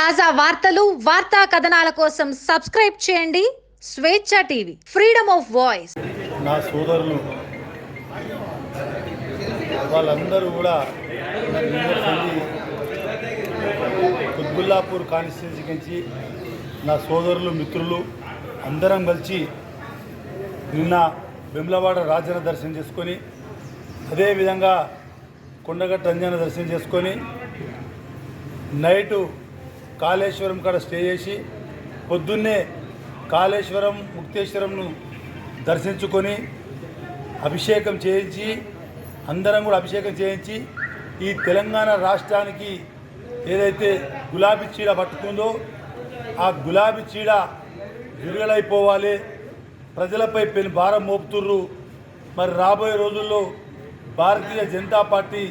తాజా వార్తలు వార్తా కథనాల కోసం సబ్స్క్రైబ్ చేయండి. స్వేచ్ఛ టీవీ ఫ్రీడమ్ ఆఫ్ వాయిస్. నా సోదరులు వాళ్ళందరూ కూడా కుత్బుల్లాపూర్ కాన్స్టిట్యూన్సీ నుంచి నా సోదరులు మిత్రులు అందరం కలిసి నిన్న వెమ్లవాడ రాజన దర్శనం చేసుకొని అదేవిధంగా కొండగట్ట అంజన దర్శనం చేసుకొని నైటు కాళేశ్వరం కాడ స్టే చేసి పొద్దున్నే కాళేశ్వరం ముక్తేశ్వరంను దర్శించుకొని అభిషేకం చేయించి అందరం కూడా అభిషేకం చేయించి ఈ తెలంగాణ రాష్ట్రానికి ఏదైతే గులాబీ చీడ పట్టుకుందో ఆ గులాబీ చీడ విడుదలైపోవాలి. ప్రజలపై పెను భారం మోపుతుర్రు. మరి రాబోయే రోజుల్లో భారతీయ జనతా పార్టీ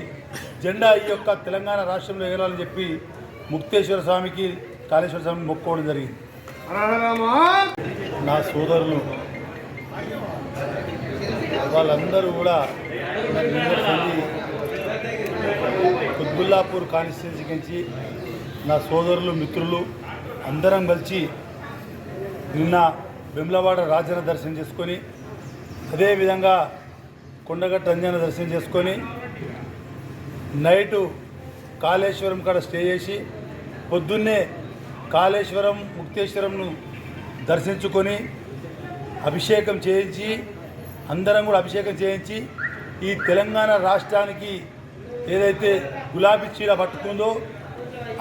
జెండా ఈ యొక్క తెలంగాణ రాష్ట్రంలో ఎగరాలని చెప్పి ముక్తేశ్వర స్వామికి కాళేశ్వర స్వామిని మొక్కోవడం జరిగింది. నా సోదరులు వాళ్ళందరూ కూడా నిన్నటి కుత్బుల్లాపూర్ కాన్స్టిట్యున్సీ నుంచి నా సోదరులు మిత్రులు అందరం కలిసి నిన్న వెమ్లవాడ రాజన దర్శనం చేసుకొని అదేవిధంగా కొండగట్ట రంజన దర్శనం చేసుకొని నైటు కాళేశ్వరం కాడ స్టే చేసి పొద్దున్నే కాళేశ్వరం ముక్తేశ్వరంను దర్శించుకొని అభిషేకం చేయించి అందరం కూడా అభిషేకం చేయించి ఈ తెలంగాణ రాష్ట్రానికి ఏదైతే గులాబీ చీడ పట్టుకుందో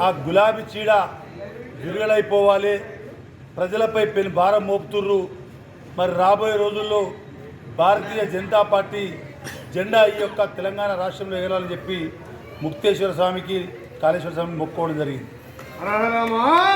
ఆ గులాబీ చీడ విడుదలైపోవాలి. ప్రజలపై పెను భారం మోపుతుర్రు. మరి రాబోయే రోజుల్లో భారతీయ జనతా పార్టీ జెండా ఈ యొక్క తెలంగాణ రాష్ట్రంలో ఎగరాలని చెప్పి ముక్తేశ్వర స్వామికి కాళేశ్వర స్వామికి మొక్కుకోవడం జరిగింది. ¡Ahora vamos!